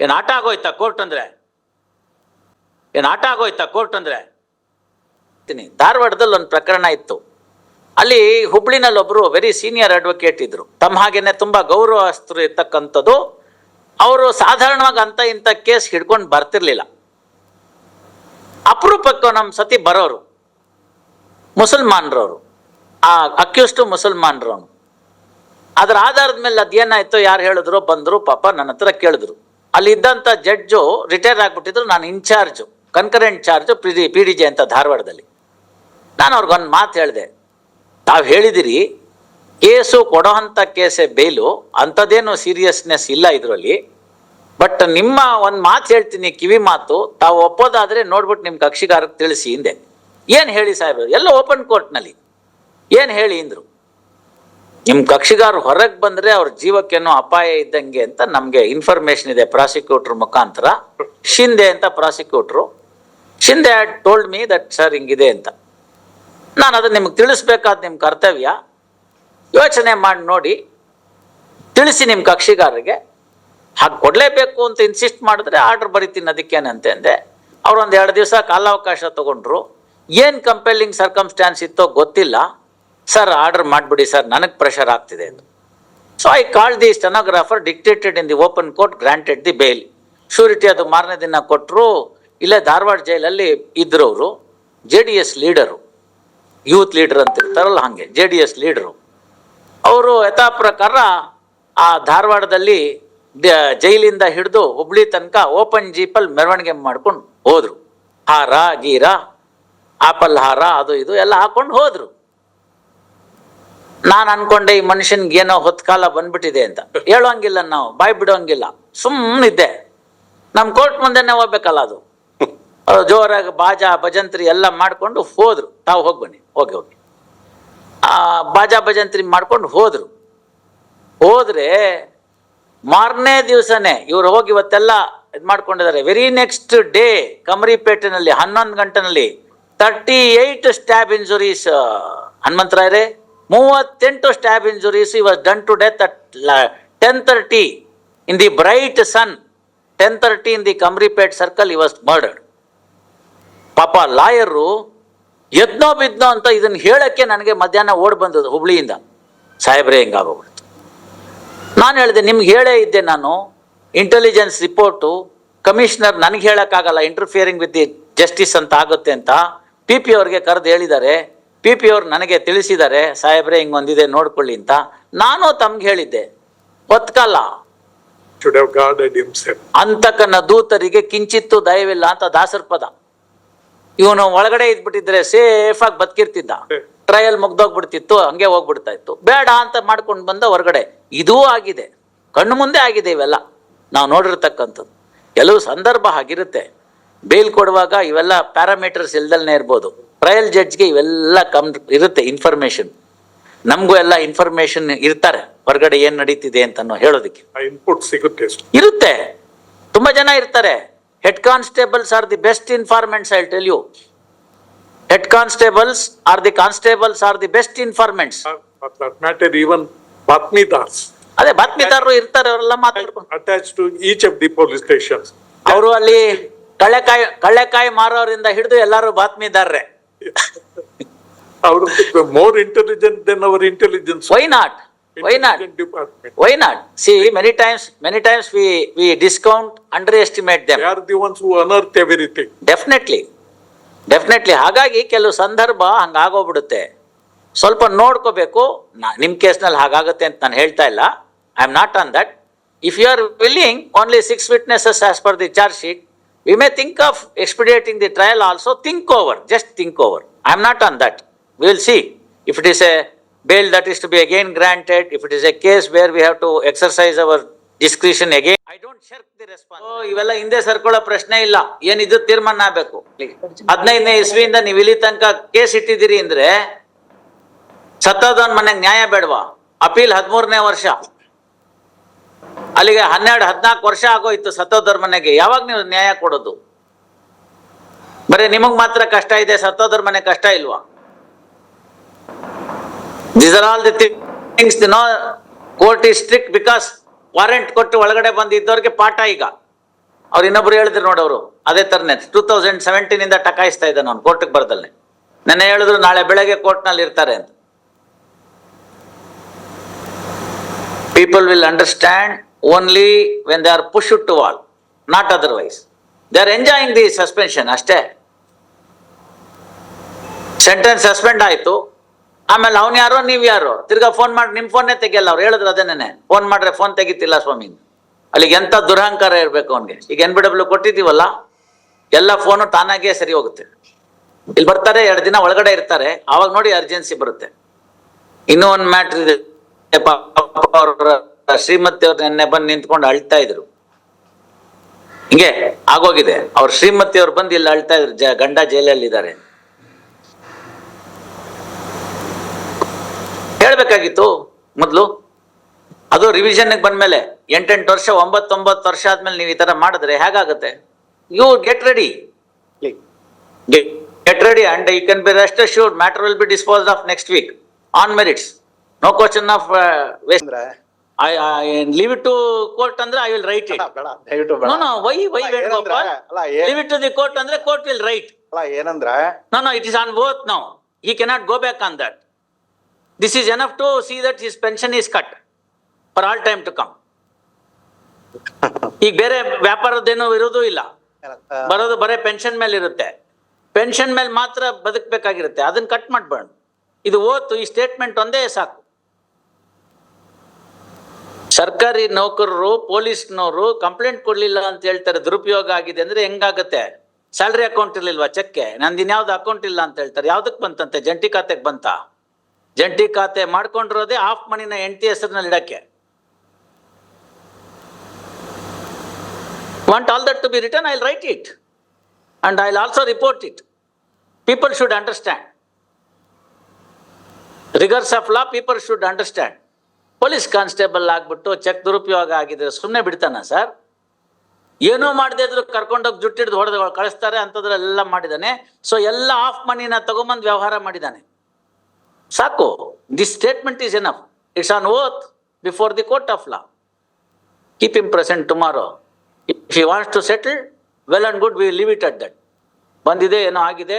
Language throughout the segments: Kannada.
ಏನು ಆಟ ಆಗೋಯ್ತಾ ಕೋರ್ಟ್ ಅಂದ್ರೆ? ಏನು ಆಟ ಆಗೋಯ್ತಾ ಕೋರ್ಟ್ ಅಂದ್ರೆ. ಧಾರವಾಡದಲ್ಲಿ ಒಂದು ಪ್ರಕರಣ ಇತ್ತು. ಅಲ್ಲಿ ಹುಬ್ಳಿನಲ್ಲಿ ಒಬ್ರು ವೆರಿ ಸೀನಿಯರ್ ಅಡ್ವೊಕೇಟ್ ಇದ್ರು. ತಮ್ಮ ಹಾಗೇನೆ ತುಂಬಾ ಗೌರವಸ್ಥರು ಇರ್ತಕ್ಕಂಥದ್ದು. ಅವರು ಸಾಧಾರಣವಾಗಿ ಅಂತ ಇಂಥ ಕೇಸ್ ಹಿಡ್ಕೊಂಡು ಬರ್ತಿರ್ಲಿಲ್ಲ. ಅಪರೂಪಕ್ಕೆ ನಮ್ಮ ಸತಿ ಬರೋರು. ಮುಸಲ್ಮಾನ್ರವರು. ಆ ಅಕ್ಯೂಸ್ಟು ಮುಸಲ್ಮಾನ್ರವನು. ಅದರ ಆಧಾರದ ಮೇಲೆ ಅದೇನಾಯ್ತು ಯಾರು ಹೇಳಿದ್ರು? ಬಂದ್ರು. ಪಾಪ ನನ್ನ ಹತ್ರ ಕೇಳಿದ್ರು. ಅಲ್ಲಿ ಇದ್ದಂಥ ಜಡ್ಜು ರಿಟೈರ್ ಆಗಿಬಿಟ್ಟಿದ್ರು, ನಾನು in-charge concurrent charge P D P D J ಅಂತ ಧಾರವಾಡದಲ್ಲಿ. ನಾನು ಅವ್ರಿಗೊಂದು ಮಾತು ಹೇಳಿದೆ, ತಾವು ಹೇಳಿದಿರಿ, ಕೇಸು ಕೊಡೋಂಥ ಕೇಸೇ ಬೇಲು, ಅಂಥದ್ದೇನು ಸೀರಿಯಸ್ನೆಸ್ ಇಲ್ಲ ಇದರಲ್ಲಿ, ಬಟ್ ನಿಮ್ಮ ಒಂದು ಮಾತು ಹೇಳ್ತೀನಿ, ಕಿವಿ ಮಾತು, ತಾವು ಒಪ್ಪೋದಾದರೆ ನೋಡ್ಬಿಟ್ಟು ನಿಮ್ಮ ಕಕ್ಷಿಗಾರಕ್ಕೆ ತಿಳಿಸಿ ಹಿಂದೆ ಏನು ಹೇಳಿ ಸಾಹೇಬರು, ಎಲ್ಲ ಓಪನ್ ಕೋರ್ಟ್ನಲ್ಲಿ. ಏನು ಹೇಳಿ ಇಂದ್ರು? ನಿಮ್ಮ ಕಕ್ಷಿಗಾರ ಹೊರಗೆ ಬಂದ್ರೆ ಅವ್ರ ಜೀವಕ್ಕೇನೋ ಅಪಾಯ ಇದ್ದಂಗೆ ಅಂತ ನಮಗೆ ಇನ್ಫಾರ್ಮೇಶನ್ ಇದೆ ಪ್ರಾಸಿಕ್ಯೂಟರ್ ಮುಖಾಂತರ. ಶಿಂದೆ ಅಂತ prosecutor. Shinde had told me that sir ಹಿಂಗಿದೆ ಅಂತ. ನಾನು ಅದನ್ನ ನಿಮ್ಗೆ ತಿಳಿಸ್ಬೇಕಾದ ನಿಮ್ಮ ಕರ್ತವ್ಯ. ಯೋಚನೆ ಮಾಡಿ ನೋಡಿ. ತಿಳಿಸಿ ನಿಮ್ಮ ಕಕ್ಷಿಗಾರರಿಗೆ. ಹಾಗೆ ಕೊಡಲೇಬೇಕು ಅಂತ ಇನ್ಸಿಸ್ಟ್ ಮಾಡಿದ್ರೆ ಆರ್ಡರ್ ಬರಿತೀನಿ ಅದಕ್ಕೇನಂತೆ ಅಂದೆ. ಅವ್ರು ಒಂದು ಎರಡು ದಿವಸ ಕಾಲಾವಕಾಶ ತಗೊಂಡ್ರು. ಏನು ಕಂಪೆಲ್ಲಿಂಗ್ ಸರ್ಕಮ್ಸ್ಟ್ಯಾನ್ಸ್ ಇತ್ತೋ ಗೊತ್ತಿಲ್ಲ. ಸರ್ ಆರ್ಡರ್ ಮಾಡಿಬಿಡಿ ಸರ್ ನನಗೆ ಪ್ರೆಷರ್ ಆಗ್ತಿದೆ ಅಂತ so I call the stenographer dictated in the open court granted the bail surety ಅದು ಮಾರನೇ ದಿನ ಕೊಟ್ಟರು ಇಲ್ಲೇ ಧಾರವಾಡ ಜೈಲಲ್ಲಿ ಇದ್ರು ಅವರು J D S leader youth leader ಅಂತ ಇರ್ತಾರಲ್ಲ ಹಾಗೆ ಜೆ ಡಿ ಎಸ್ ಲೀಡರು ಅವರು ಯಥಾ ಪ್ರಕಾರ ಆ ಧಾರವಾಡದಲ್ಲಿ ಜೈಲಿಂದ ಹಿಡಿದು ಹುಬ್ಳಿ ತನಕ ಓಪನ್ ಜೀಪಲ್ಲಿ ಮೆರವಣಿಗೆ ಮಾಡ್ಕೊಂಡು ಹೋದರು. ಹಾರ, ಗೀರ, ಆಪಲ್ ಹಾರ, ಅದು ಇದು ಎಲ್ಲ ಹಾಕೊಂಡು ಹೋದ್ರು. ನಾನು ಅನ್ಕೊಂಡೆ ಈ ಮನುಷ್ಯನ್ಗೆ ಏನೋ ಹೊತ್ಕಾಲ ಬಂದ್ಬಿಟ್ಟಿದೆ ಅಂತ. ಹೇಳೋಂಗಿಲ್ಲ ನಾವು ಬಾಯ್ ಬಿಡೋಂಗಿಲ್ಲ. ಸುಮ್ಮನಿದ್ದೆ ನಮ್ಮ ಕೋರ್ಟ್ ಮುಂದೆನೆ ಹೋಗ್ಬೇಕಲ್ಲ ಅದು. ಜೋರಾಗಿ ಬಾಜಾ ಭಜಂತ್ರಿ ಎಲ್ಲ ಮಾಡ್ಕೊಂಡು ಹೋದ್ರು. ತಾವು ಹೋಗಿ ಬನ್ನಿ. ಹೋಗಿ ಹೋಗಿ ಆ ಬಾಜಾ ಭಜಂತ್ರಿ ಮಾಡ್ಕೊಂಡು ಹೋದ್ರು. ಹೋದ್ರೆ ಮಾರನೇ ದಿವಸನೇ ಇವ್ರು ಹೋಗಿ ಇವತ್ತೆಲ್ಲ ಇದು ಮಾಡ್ಕೊಂಡಿದ್ದಾರೆ ವೆರಿ ನೆಕ್ಸ್ಟ್ ಡೇ ಕಮರಿಪೇಟೆನಲ್ಲಿ ಹನ್ನೊಂದು ಗಂಟೆನಲ್ಲಿ ತರ್ಟಿ ಏಯ್ಟ್ ಸ್ಟ್ಯಾಬ್ ಇಂಜುರೀಸ್ ಹನುಮಂತರಾಯರೇ. ಮೂವತ್ತೆಂಟು stab injuries he was done to death at ten thirty in the bright sun ten thirty in the Kamripet circle he was murdered ಪಾಪ ಲಾಯರು ಎದ್ನೋ ಬಿದ್ನೋ ಅಂತ ಇದನ್ನು ಹೇಳಕ್ಕೆ ನನಗೆ ಮಧ್ಯಾಹ್ನ ಓಡ್ ಬಂದದ್ದು ಹುಬ್ಳಿಯಿಂದ. ಸಾಹೇಬ್ರೆ ಹಿಂಗಾಗೋಗ್ಬಿಡ್ತು ನಾನು ಹೇಳಿದೆ, ನಿಮ್ಗೆ ಹೇಳೇ ಇದ್ದೆ ನಾನು. ಇಂಟೆಲಿಜೆನ್ಸ್ ರಿಪೋರ್ಟು ಕಮಿಷನರ್ ನನಗೆ ಹೇಳೋಕ್ಕಾಗಲ್ಲ ಇಂಟರ್ಫಿಯರಿಂಗ್ ವಿತ್ ದಿ ಜಸ್ಟಿಸ್ ಅಂತ ಆಗುತ್ತೆ ಅಂತ ಪಿ ಪಿ ಅವ್ರಿಗೆ ಕರೆದು ಹೇಳಿದ್ದಾರೆ. ಪಿ ಪಿ ಅವ್ರು ನನಗೆ ತಿಳಿಸಿದ್ದಾರೆ ಸಾಹೇಬ್ರೆ ಹಿಂಗೊಂದಿದೆ ನೋಡ್ಕೊಳ್ಳಿ ಅಂತ. ನಾನು ತಮ್ಗೆ ಹೇಳಿದ್ದೆ ಒತ್ಕಲ್ಲ. ಅಂತಕನ ದೂತರಿಗೆ ಕಿಂಚಿತ್ತು ದಯವಿಲ್ಲ ಅಂತ ದಾಸರ ಪದ. ಇವನು ಒಳಗಡೆ ಇದ್ಬಿಟ್ಟಿದ್ರೆ ಸೇಫ್ ಆಗಿ ಬದುಕಿರ್ತಿದ್ದ. ಟ್ರಯಲ್ ಮುಗ್ದೋಗ್ಬಿಡ್ತಿತ್ತು ಹಂಗೆ ಹೋಗ್ಬಿಡ್ತಾ ಇತ್ತು. ಬೇಡ ಅಂತ ಮಾಡ್ಕೊಂಡು ಬಂದ ಹೊರಗಡೆ. ಇದೂ ಆಗಿದೆ. ಕಣ್ಣು ಮುಂದೆ ಆಗಿದೆ ಇವೆಲ್ಲ. ನಾವು ನೋಡಿರ್ತಕ್ಕಂಥದ್ದು. ಕೆಲವು ಸಂದರ್ಭ ಆಗಿರುತ್ತೆ ಬೇಲ್ ಕೊಡುವಾಗ ಇವೆಲ್ಲ ಪ್ಯಾರಾಮೀಟರ್ಸ್ ಇಲ್ದಲ್ನೇ ಇರ್ಬೋದು. ಟ್ರಯಲ್ ಜಡ್ಜ್ಗೆ ಇವೆಲ್ಲ ಕಮ್ ಇರುತ್ತೆ ಇನ್ಫಾರ್ಮೇಶನ್ ನಮಗೂ ಎಲ್ಲ ಇನ್ಫಾರ್ಮೇಶನ್ ಇರ್ತಾರೆ. ಹೊರಗಡೆ ಏನ್ ನಡೀತಿದೆ ಅಂತ ಹೇಳೋದಕ್ಕೆ. ಆ ಇನ್ಪುಟ್ ಸಿಗುತ್ತೆ ಇರುತ್ತೆ. ತುಂಬಾ ಜನ ಇರ್ತಾರೆ. Head constables are the best informants I tell you head constables are the constables are the best informants even Batmidars ಅದೇ ಬಾತ್ಮಿದಾರರು ಇರ್ತಾರೆ ಅವರೆಲ್ಲ ಮಾತಾಡ್ಕೊಂಡು ಅಟ್ಯಾಚ್ ಟು ಈಚ್ ಆಫ್. ಅವರು ಅಲ್ಲಿ ಕಳ್ಳೆಕಾಯಿ ಕಳ್ಳೆಕಾಯಿ ಮಾರೋರಿಂದ ಹಿಡಿದು ಎಲ್ಲರೂ ಬಾತ್ಮೀದಾರರೇ Our more intelligent than our intelligence why not why not why not see many times many times we we discount underestimate them are the ones ones unearth everything everything. Definitely definitely ಹಾಗಾಗಿ ಕೆಲವು ಸಂದರ್ಭ ಹಂಗಾಗೋಗ್ಬಿಡುತ್ತೆ. ಸ್ವಲ್ಪ ನೋಡ್ಕೋಬೇಕು. ನಿಮ್ಮ ಕೇಸ್ನಲ್ಲಿ ಹಾಗಾಗುತ್ತೆ ಅಂತ ನಾನು ಹೇಳ್ತಾ ಇಲ್ಲ. I am not on that if you are willing only six witnesses as per the charge sheet we may think of expediting the trial also think over just think over I am not on that we will see if it is a bail that is to be again granted, if it is a case where we have to exercise our discretion again, I don't shirk the response. ಓ, ಇವೆಲ್ಲ ಹಿಂದೆ ಸರ್ಕೊಳ್ಳೋ ಪ್ರಶ್ನೆ ಇಲ್ಲ. ಏನಿದ್ರು ತೀರ್ಮಾನ ಆಗ್ಬೇಕು? ಹದಿನೈದನೇ ಇಸ್ವಿಯಿಂದ ನೀವು ಇಲ್ಲಿ ತನಕ ಕೇಸ್ ಇಟ್ಟಿದ್ದೀರಿ ಅಂದ್ರೆ ಸತ್ತೋದವನ್ ಮನೆಗೆ ನ್ಯಾಯ ಬೇಡವಾ? ಅಪೀಲ್ ಹದಿಮೂರನೇ ವರ್ಷ. ಅಲ್ಲಿಗೆ ಹನ್ನೆರಡು, ಹದಿನಾಲ್ಕು ವರ್ಷ ಆಗೋಯ್ತು ಸತ್ತೋದವ್ರ ಮನೆಗೆ ಯಾವಾಗ ನೀವು ನ್ಯಾಯ ಕೊಡೋದು? ಬರೀ ನಿಮಗ್ ಮಾತ್ರ ಕಷ್ಟ ಇದೆ ಸತ್ತೋದ್ರ ಮನೆ ಕಷ್ಟ ಇಲ್ವಾ? These are all the things no court is strict because warrant ಕೊಟ್ಟು ಒಳಗಡೆ ಬಂದಿದ್ದವ್ರಿಗೆ ಪಾಠ ಈಗ. ಅವ್ರು ಇನ್ನೊಬ್ರು ಹೇಳಿದ್ರು ನೋಡವ್ರು ಅದೇ ತರನೇ. ಟೂ ತೌಸಂಡ್ ಸೆವೆಂಟೀನ್ ಇಂದ ಟಕಾಯಿಸ್ತಾ ಇದ್ದಾನೆ ಅವ್ನು ಕೋರ್ಟ್ಗೆ ಬರದಲ್ಲಿ ನೆನ್ನೆ ಹೇಳಿದ್ರು ನಾಳೆ ಬೆಳಗ್ಗೆ ಕೋರ್ಟ್ನಲ್ಲಿ ಇರ್ತಾರೆ ಅಂತ. People will understand only when they are push to wall not otherwise they are enjoying the suspension ಅಷ್ಟೇ. ಸೆಂಟೆನ್ಸ್ ಸಸ್ಪೆಂಡ್ ಆಯಿತು. ಆಮೇಲೆ ಅವ್ನು ಯಾರೋ, ನೀವು ಯಾರೋ? ತಿರ್ಗಾ ಫೋನ್ ಮಾಡಿ ನಿಮ್ಮ ಫೋನೇ ತೆಗಿಯಲ್ಲ ಅವ್ರು ಹೇಳಿದ್ರು ಅದೇನೇ ಫೋನ್ ಮಾಡ್ರೆ ಫೋನ್ ತೆಗಿತಿಲ್ಲ ಸ್ವಾಮಿ. ಅಲ್ಲಿಗೆ ಎಂಥ ದುರಹಂಕಾರ ಇರಬೇಕು ಅವನಿಗೆ. ಈಗ ಎನ್ ಬಿ ಡಬ್ಲ್ಯೂ ಕೊಟ್ಟಿದ್ದೀವಲ್ಲ, ಎಲ್ಲ ಫೋನು ತಾನಾಗೇ ಸರಿ ಹೋಗುತ್ತೆ. ಇಲ್ಲಿ ಬರ್ತಾರೆ, ಎರಡು ದಿನ ಒಳಗಡೆ ಇರ್ತಾರೆ. ಆವಾಗ ನೋಡಿ ಅರ್ಜೆನ್ಸಿ ಬರುತ್ತೆ. ಇನ್ನೂ ಒಂದು ಮ್ಯಾಟ್ರ್ ಇದೆ ಶ್ರೀಮತಿ ಅವ್ರು ನೆನ್ನೆ ಬಂದು ನಿಂತ್ಕೊಂಡು ಅಳ್ತಾ ಇದ್ರು. ಹಿಂಗೆ ಆಗೋಗಿದೆ. ಅವ್ರ ಶ್ರೀಮತಿ ಅವ್ರು ಬಂದು ಇಲ್ಲಿ ಅಳ್ತಾ ಇದ್ರು ಜ ಗಂಡ ಜೈಲಲ್ಲಿ ಇದ್ದಾರೆ ಹೇಳ್ಬೇಕಾಗಿತ್ತು ಮೊದ್ಲು? ಅದು ರಿವಿಷನ್ ಬಂದ್ಮೇಲೆ ಎಂಟೆಂಟು ವರ್ಷ ಒಂಬತ್ತೊಂಬತ್ತು ವರ್ಷ ಆದ್ಮೇಲೆ ನೀವು ಈ ತರ ಮಾಡಿದ್ರೆ ಹೇಗಾಗುತ್ತೆ? You get ready get ready and you can be rest sure matter will be dispose of next week on merits no question of waste I leave it to court ಅಂದ್ರೆ ಐ ವಿಲ್ ರೈಟ್ ಇಟ್ ಬೇಡ ದಯವಿಟ್ಟು ಬೇಡ. ನೋ ನೋ ವೈ ವೈ ಅಲ್ಲ, ವೇಣುಗೋಪಾಲ್? ಏನಂದ್ರೆ, ಅಲ್ಲ, ಏ- leave it to the court ಅಂದ್ರೆ ಕೋರ್ಟ್ ವಿಲ್ ರೈಟ್ ಅಲ್ಲ ಏನಂದ್ರೆ? No, no, it is on both now. He cannot go back on that. This is enough to see that his pension is cut for all time to come. ಈಗ ಬೇರೆ ವ್ಯಾಪಾರದೇನು ಇರೋದು ಇಲ್ಲ. ಆ, ಬರೋದು ಬರೇ ಪೆನ್ಷನ್ ಮೇಲೆ ಇರುತ್ತೆ. ಪೆನ್ಷನ್ ಮೇಲೆ ಮಾತ್ರ ಬದುಕಬೇಕಾಗಿರುತ್ತೆ. ಅದನ್ನ ಕಟ್ ಮಾಡ್ಬೇಡ ಇದು ಓತು ಈ ಸ್ಟೇಟ್ಮೆಂಟ್ ಒಂದೇ ಸಾಕು. ಸರ್ಕಾರಿ ನೌಕರರು, ಪೊಲೀಸ್ನವರು ಕಂಪ್ಲೇಂಟ್ ಕೊಡ್ಲಿಲ್ಲ ಅಂತ ಹೇಳ್ತಾರೆ, ದುರುಪಯೋಗ ಆಗಿದೆ ಅಂದ್ರೆ ಹೆಂಗಾಗತ್ತೆ? ಸ್ಯಾಲ್ರಿ ಅಕೌಂಟ್ ಇರ್ಲಿಲ್ವಾ ಚೆಕ್ಕೆ ನಂದು ಇನ್ಯಾವ್ದು ಅಕೌಂಟ್ ಇಲ್ಲ ಅಂತ ಹೇಳ್ತಾರೆ. ಯಾವ್ದಕ್ ಬಂತಂತೆ? ಜಂಟಿ ಖಾತೆಗೆ ಬಂತ? ಜಂಟಿ ಖಾತೆ ಮಾಡ್ಕೊಂಡಿರೋದೇ ಆಫ್ ಮನಿನ ಎಂಟಿ ಹೆಸರಿನಲ್ಲಿ ಇಡಕ್ಕೆ. Want all that to be return I'll write it And I'll also report it people should understand rigours of law people should understand. Police constable ಆಗ್ಬಿಟ್ಟು ಚೆಕ್ ದುರುಪಯೋಗ ಆಗಿದ್ರೆ ಸುಮ್ಮನೆ ಬಿಡ್ತಾನ ಸರ್? ಏನೋ ಮಾಡದೇ ಇದ್ರು ಕರ್ಕೊಂಡೋಗಿ ಜುಟ್ಟಿಡ್ದು ಹೊಡೆದು ಕಳಿಸ್ತಾರೆ ಅಂಥದ್ರೆಲ್ಲ ಮಾಡಿದಾನೆ. ಸೊ ಎಲ್ಲ ಆಫ್ ಮನಿನ ತಗೊಂಬಂದು ವ್ಯವಹಾರ ಮಾಡಿದ್ದಾನೆ ಸಾಕು. This statement is enough it's on oath before the court of law keep him present tomorrow if you wants to settle well and good we leave it it that. ಬಂದಿದೆ ಏನೋ ಆಗಿದೆ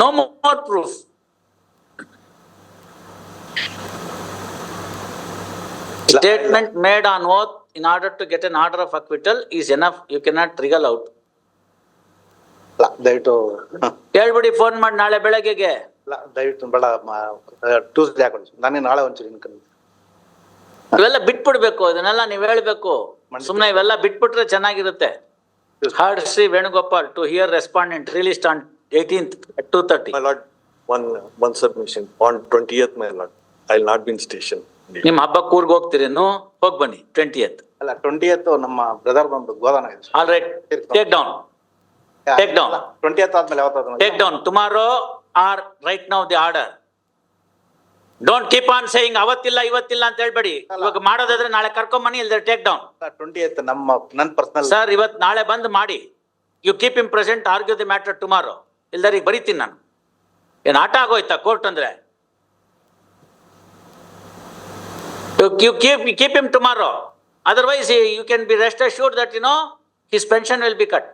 no more proof. Statement made on oath in order to get an order of acquittal is enough. You cannot wriggle out. ದಯವಿಟ್ಟು ಹೇಳ್ಬಿಡಿ ಫೋನ್ ಮಾಡಿ ನಾಳೆ ಬೆಳಗ್ಗೆಗೆ. ದಯವಿಟ್ಟು ಬೇಡ ಟ್ಯೂಸ್ಡೇ ಹಾಕೊಂಡು ನಾನೇ ನಾಳೆ ಒಂಚೂರು ಇನ್ಕಮ್ ಇವೆಲ್ಲ ಬಿಟ್ಬಿಡ್ಬೇಕು ಇದನ್ನೆಲ್ಲ ನೀವು ಹೇಳ್ಬೇಕು. ಸುಮ್ಮನೆ ಇವೆಲ್ಲ ಬಿಟ್ಬಿಟ್ರೆ ಚೆನ್ನಾಗಿರುತ್ತೆ. Heard Shri Venugopal to hear respondent released on eighteenth two thirty My lord, one, one submission, on twentieth, my lord, I'll not be in station. ನಿಮ್ಮ ಹಬ್ಬಕ್ಕೆ ಊರ್ಗ್ ಹೋಗ್ತೀರೇನು ಹೋಗ್ ಬನ್ನಿ ಟ್ವೆಂಟಿಯತ್ ಅಲ್ಲ ಟ್ವೆಂಟಿ ನಮ್ಮ ಬ್ರದರ್ ಬಂದು ಗೋದಾನ ಇದೆ. All right take down take down twenty ಆದ್ಮೇಲೆ ಯಾವತ್ತಾದ್ರು take down tomorrow or right now the order don't keep on saying ಅವತ್ತಿಲ್ಲ ಇವತ್ತಿಲ್ಲ ಅಂತ ಹೇಳ್ಬೇಡಿ. ಇವಾಗ ಮಾಡೋದಾದ್ರೆ ನಾಳೆ ಕರ್ಕೊಂಡ್ ಬನ್ನಿ ಇಲ್ದ್ರೆ ಟೇಕ್ ಡೌನ್ ಟ್ವೆಂಟಿ ನಮ್ಮ ನನ್ನ ಪರ್ಸನಲ್ ಸರ್ ಇವತ್ ನಾಳೆ ಬಂದು ಮಾಡಿ. You keep him present argue the matter tomorrow ಇಲ್ದರೆ ಈಗ ಬರೀತೀನಿ ನಾನು. ಏನು ಆಟ ಆಗೋಯ್ತಾ ಕೋರ್ಟ್ ಅಂದರೆ? You keep keep him tomorrow otherwise you can be rest assured that you know his pension will be cut